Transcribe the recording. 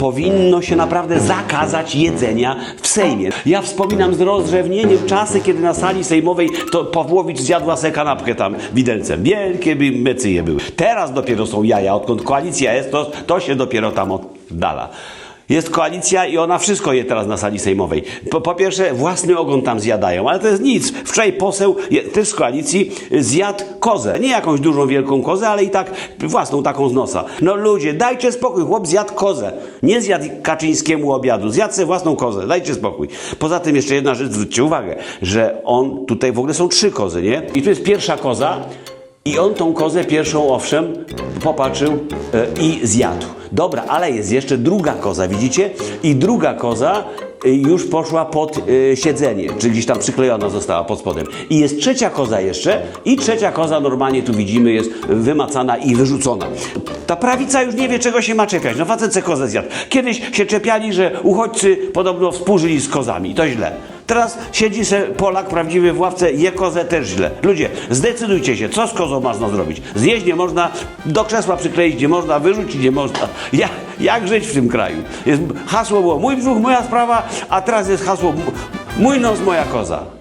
Powinno się naprawdę zakazać jedzenia w Sejmie. Ja wspominam z rozrzewnieniem czasy, kiedy na sali sejmowej to Pawłowicz zjadła se kanapkę tam widelcem. Wielkie by mecyje były. Teraz dopiero są jaja, odkąd koalicja jest, to, to się dopiero tam oddala. Jest koalicja i ona wszystko je teraz na sali sejmowej. Po, po pierwsze, własny ogon tam zjadają, ale to jest nic. Wczoraj poseł je, też z koalicji y, zjadł kozę. Nie jakąś dużą, wielką kozę, ale i tak własną taką z nosa. No ludzie, dajcie spokój. Chłop zjadł kozę. Nie zjadł Kaczyńskiemu obiadu. Zjadł sobie własną kozę. Dajcie spokój. Poza tym jeszcze jedna rzecz, zwróćcie uwagę, że on, tutaj w ogóle są trzy kozy, nie? I tu jest pierwsza koza, i on tą kozę pierwszą, owszem, popatrzył e, i zjadł. Dobra, ale jest jeszcze druga koza, widzicie? I druga koza już poszła pod e, siedzenie, czyli gdzieś tam przyklejona została pod spodem. I jest trzecia koza jeszcze i trzecia koza normalnie tu widzimy jest wymacana i wyrzucona. Ta prawica już nie wie czego się ma czepiać. No facet se kozę zjadł. Kiedyś się czepiali, że uchodźcy podobno współżyli z kozami. To źle. Teraz siedzi se Polak prawdziwy w ławce, je kozę też źle. Ludzie, zdecydujcie się, co z kozą można zrobić. Zjeść nie można, do krzesła przykleić nie można, wyrzucić nie można. Jak, jak żyć w tym kraju? Jest, hasło było mój brzuch, moja sprawa, a teraz jest hasło mój nos, moja koza.